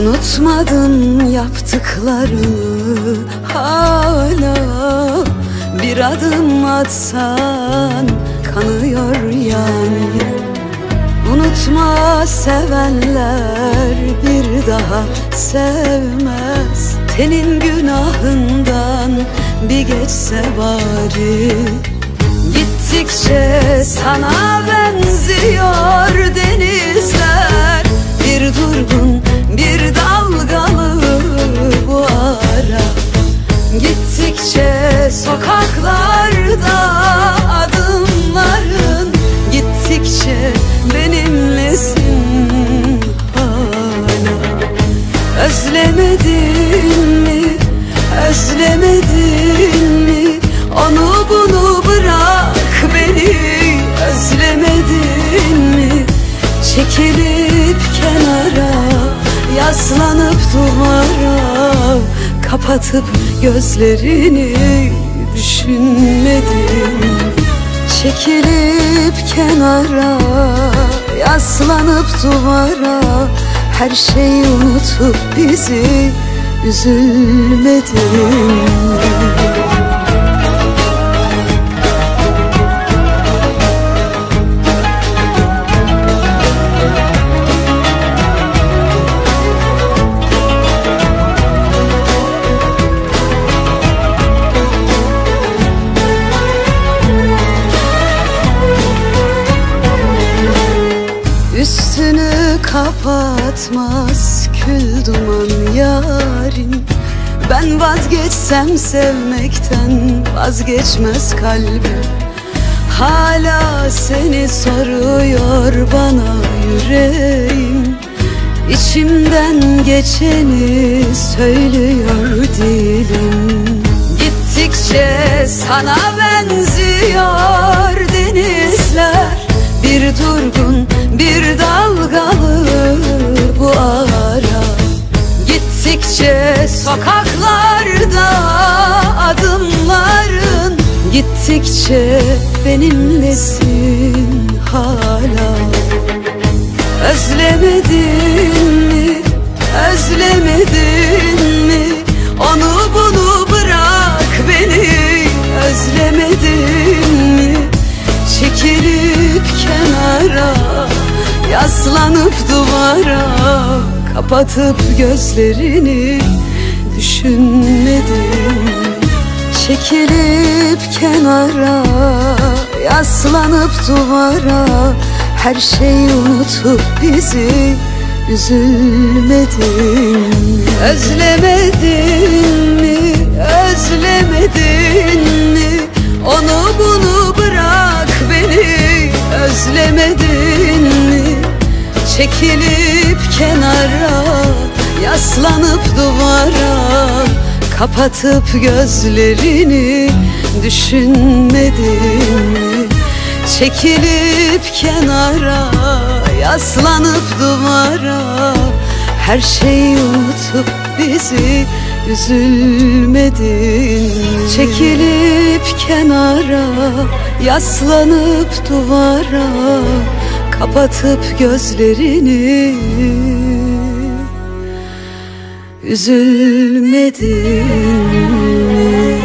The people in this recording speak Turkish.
Unutmadın yaptıklarını hala Bir adım atsan kanıyor yani. Unutma sevenler bir daha sevmez. Tenin günahından bir geçse bari. Gittikçe sana benziyor Kapatıp gözlerini düşünmedim. Çekilip kenara Yaslanıp duvara Her şeyi unutup bizi Üzülmedim kapatmaz kül duman yarim. Ben vazgeçsem sevmekten vazgeçmez kalbim. Hala seni soruyor bana yüreğim. İçimden geçeni söylüyor dilim. Gittikçe sana benziyor denizler. Bir durgun bir dalgalı Gittikçe benimlesin hala. Özlemedin mi, özlemedin mi? Onu bunu bırak beni. Özlemedin mi? Çekilip kenara Yaslanıp duvara Kapatıp gözlerini Düşünmedim Çekilip kenara Yaslanıp duvara Her şeyi unutup bizi Üzülmedim Özlemedin mi? Özlemedin mi? Onu bunu bırak beni Özlemedin mi? Çekilip kenara Yaslanıp duvara Kapatıp gözlerini Düşünmedin mi? Çekilip kenara Yaslanıp duvara Her şeyi unutup bizi Üzülmedin? Çekilip kenara Yaslanıp duvara Kapatıp gözlerini Üzülmedin mi?